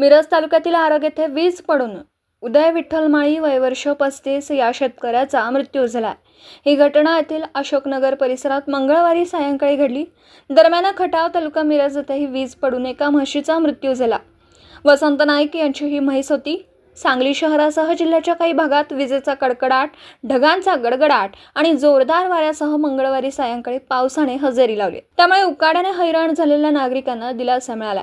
मिरज तालुक्यातील आरग येथे वीज पडून उदय विठ्ठल माळी वयवर्ष पस्तीस या शेतकऱ्याचा मृत्यू झाला. ही घटना येथील अशोकनगर परिसरात मंगळवारी सायंकाळी घडली. दरम्यान खटाव तालुका मिरज येथेही वीज पडून एका म्हशीचा मृत्यू झाला. वसंत नाईक यांची ही म्हैस होती. सांगली शहरासह जिल्ह्याच्या काही भागात विजेचा कडकडाट ढगांचा गडगडाट आणि जोरदार वाऱ्यासह मंगळवारी सायंकाळी पावसाने हजेरी लावली. त्यामुळे उकाड्याने हैराण झालेल्या नागरिकांना दिलासा मिळाला.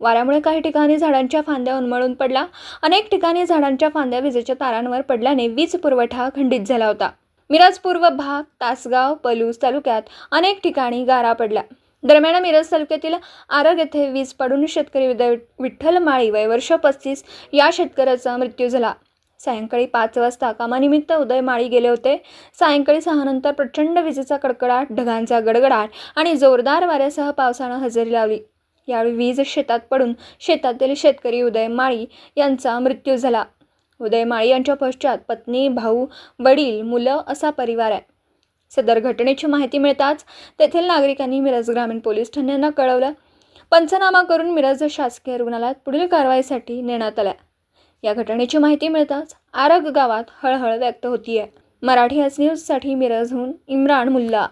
वाऱ्यामुळे काही ठिकाणी झाडांच्या फांद्या उन्मळून पडला. अनेक ठिकाणी झाडांच्या फांद्या विजेच्या तारांवर पडल्याने वीज पुरवठा खंडित झाला होता. मिरज पूर्व भाग तासगाव पलूस तालुक्यात अनेक ठिकाणी गारा पडल्या. दरम्यान मिरज तालुक्यातील आरग येथे वीज पडून शेतकरी उदय विठ्ठल माळी वय वर्ष पस्तीस या शेतकऱ्याचा मृत्यू झाला. सायंकाळी पाच वाजता कामानिमित्त उदय माळी गेले होते. सायंकाळी सहानंतर प्रचंड विजेचा कडकडाट ढगांचा गडगडाट आणि जोरदार वाऱ्यासह पावसानं हजेरी लावली. यावेळी वीज शेतात पडून शेतातील शेतकरी उदय माळी यांचा मृत्यू झाला. उदय माळी यांच्या पश्चात पत्नी भाऊ वडील मुलं असा परिवार आहे. सदर घटनेची माहिती मिळताच तेथील नागरिकांनी मिरज ग्रामीण पोलीस ठाण्यांना कळवलं. पंचनामा करून मिरज शासकीय रुग्णालयात पुढील कारवाईसाठी नेण्यात आल्या. या घटनेची माहिती मिळताच आरग गावात हळहळ व्यक्त होतीये. मराठी हस न्यूजसाठी मिरजहून इम्रान मुल्ला.